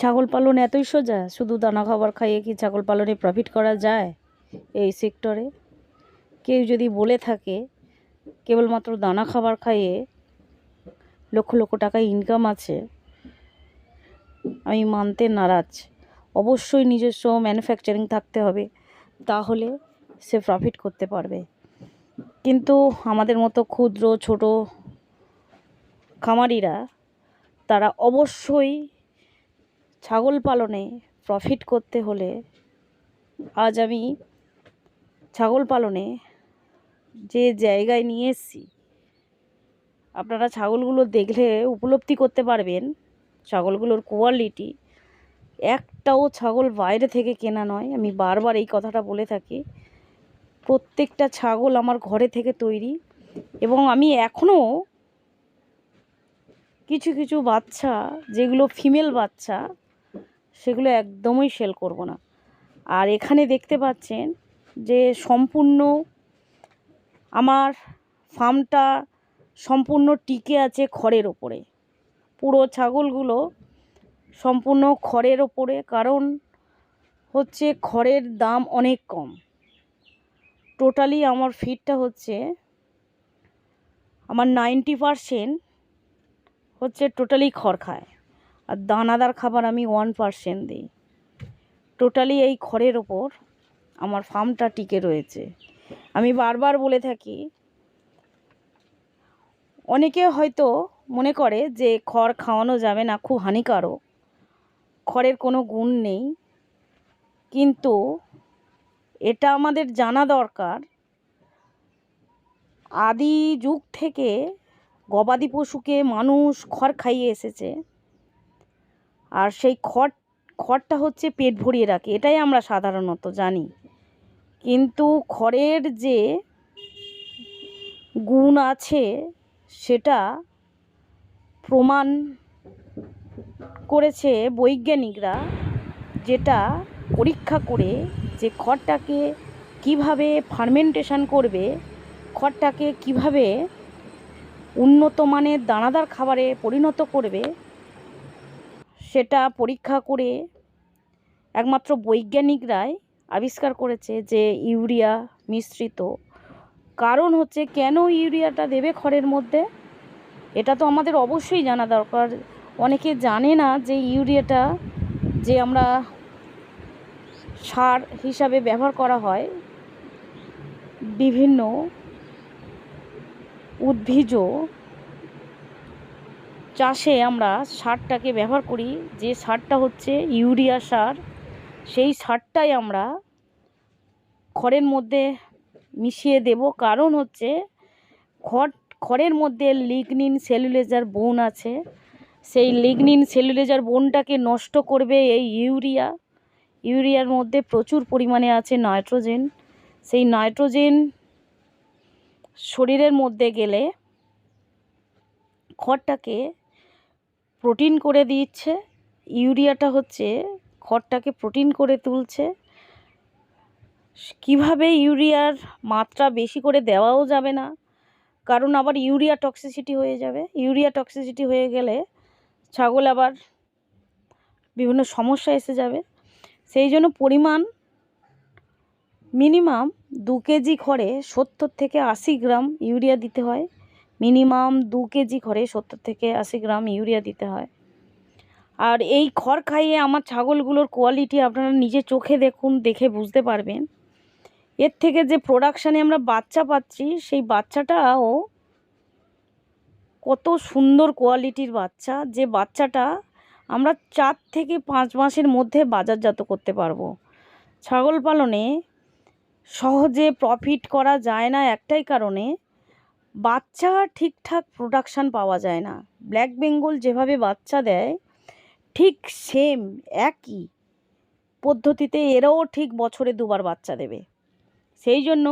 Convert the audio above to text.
ছাগল পালন এতই সোজা? শুধু দানা খাবার খাইয়ে কি ছাগল পালনে প্রফিট করা যায় এই সেক্টরে কেউ যদি বলে থাকে, কেবলমাত্র দানা খাবার খাইয়ে লক্ষ লক্ষ টাকা ইনকাম আছে, আমি মানতে নারাজ। অবশ্যই নিজস্ব ম্যানুফ্যাকচারিং থাকতে হবে, তাহলে সে প্রফিট করতে পারবে। কিন্তু আমাদের মতো ক্ষুদ্র, ছোট খামারিরা, তারা অবশ্যই ছাগল পালনে প্রফিট করতে হলে আজ আমি ছাগল পালনে যে জায়গায় নিয়ে এসেছি, আপনারা ছাগলগুলো দেখলে উপলব্ধি করতে পারবেন। ছাগলগুলোর কোয়ালিটি একটাও ছাগল বাইরে থেকে কেনা নয়। আমি বারবার এই কথাটা বলে থাকি। প্রত্যেকটা ছাগল আমার ঘরে থেকে তৈরি এবং আমি এখনও কিছু কিছু বাচ্চা, যেগুলো ফিমেল বাচ্চা সেগুলো একদমই সেল করব না। আর এখানে দেখতে পাচ্ছেন যে সম্পূর্ণ আমার ফার্মটা সম্পূর্ণ টিকে আছে খড়ের ওপরে। পুরো ছাগলগুলো সম্পূর্ণ খড়ের ওপরে, কারণ হচ্ছে খড়ের দাম অনেক কম। টোটালি আমার ফিডটা হচ্ছে, আমার নাইনটি পারসেন্ট হচ্ছে টোটালি খড় খায়। আর দানাদার খাবার আমি ওয়ান পারসেন্ট দিই। টোটালি এই খড়ের ওপর আমার ফার্মটা টিকে রয়েছে। আমি বারবার বলে থাকি, অনেকে হয়তো মনে করে যে খড় খাওয়ানো যাবে না, খুব হানিকারক। খড়ের কোনো গুণ নেই। কিন্তু এটা আমাদের জানা দরকার। আদি যুগ থেকে গবাদি পশুকে মানুষ খড় খাইয়ে এসেছে। আর সেই খড়, খড়টা হচ্ছে পেট ভরিয়ে রাখে, এটাই আমরা সাধারণত জানি। কিন্তু খড়ের যে গুণ আছে, সেটা প্রমাণ করেছে বৈজ্ঞানিকরা, যেটা পরীক্ষা করে যে খড়টাকে কীভাবে ফার্মেন্টেশন করবে, খড়টাকে কীভাবে উন্নত মানের দানাদার খাবারে পরিণত করবে সেটা পরীক্ষা করে একমাত্র বৈজ্ঞানিকরাই আবিষ্কার করেছে যে ইউরিয়া মিশ্রিত। কারণ হচ্ছে কেন ইউরিয়াটা দেবে খড়ের মধ্যে? এটা তো আমাদের অবশ্যই জানা দরকার। অনেকে জানে না যে ইউরিয়াটা যে আমরা সার হিসাবে ব্যবহার করা হয়, বিভিন্ন উদ্ভিজ চাষে আমরা সারটাকে ব্যবহার করি, যে সারটা হচ্ছে ইউরিয়া সার, সেই সারটাই আমরা খড়ের মধ্যে মিশিয়ে দেব। কারণ হচ্ছে খড়, খড়ের মধ্যে লিগনিন সেলুলেজার বোন আছে। সেই লিগনিন সেলুলেজার বোনটাকে নষ্ট করবে এই ইউরিয়া। ইউরিয়ার মধ্যে প্রচুর পরিমাণে আছে নাইট্রোজেন। সেই নাইট্রোজেন শরীরের মধ্যে গেলে খড়টাকে প্রোটিন করে দিচ্ছে। ইউরিয়াটা হচ্ছে খড়টাকে প্রোটিন করে তুলছে। কীভাবে ইউরিয়ার মাত্রা বেশি করে দেওয়াও যাবে না। কারণ আবার ইউরিয়া টক্সিসিটি হয়ে যাবে। ইউরিয়া টক্সিসিটি হয়ে গেলে ছাগল আবার বিভিন্ন সমস্যা এসে যাবে। সেই জন্য পরিমাণ মিনিমাম দু কেজি খড়ে সত্তর থেকে আশি গ্রাম ইউরিয়া দিতে হয়। মিনিমাম দু কেজি খড়ে সত্তর থেকে আশি গ্রাম ইউরিয়া দিতে হয়। আর এই খড় খাইয়ে আমার ছাগলগুলোর কোয়ালিটি আপনারা নিজে চোখে দেখুন, দেখে বুঝতে পারবেন। এর থেকে যে প্রোডাকশানে আমরা বাচ্চা পাচ্ছি, সেই বাচ্চাটাও কত সুন্দর কোয়ালিটির বাচ্চা, যে বাচ্চাটা আমরা চার থেকে পাঁচ মাসের মধ্যে বাজারজাত করতে পারব। ছাগল পালনে সহজে প্রফিট করা যায় না একটাই কারণে বাচ্চা ঠিকঠাক প্রোডাকশান পাওয়া যায় না। ব্ল্যাক বেঙ্গল যেভাবে বাচ্চা দেয়, ঠিক সেম একই পদ্ধতিতে এরাও ঠিক বছরে দুবার বাচ্চা দেবে। সেই জন্য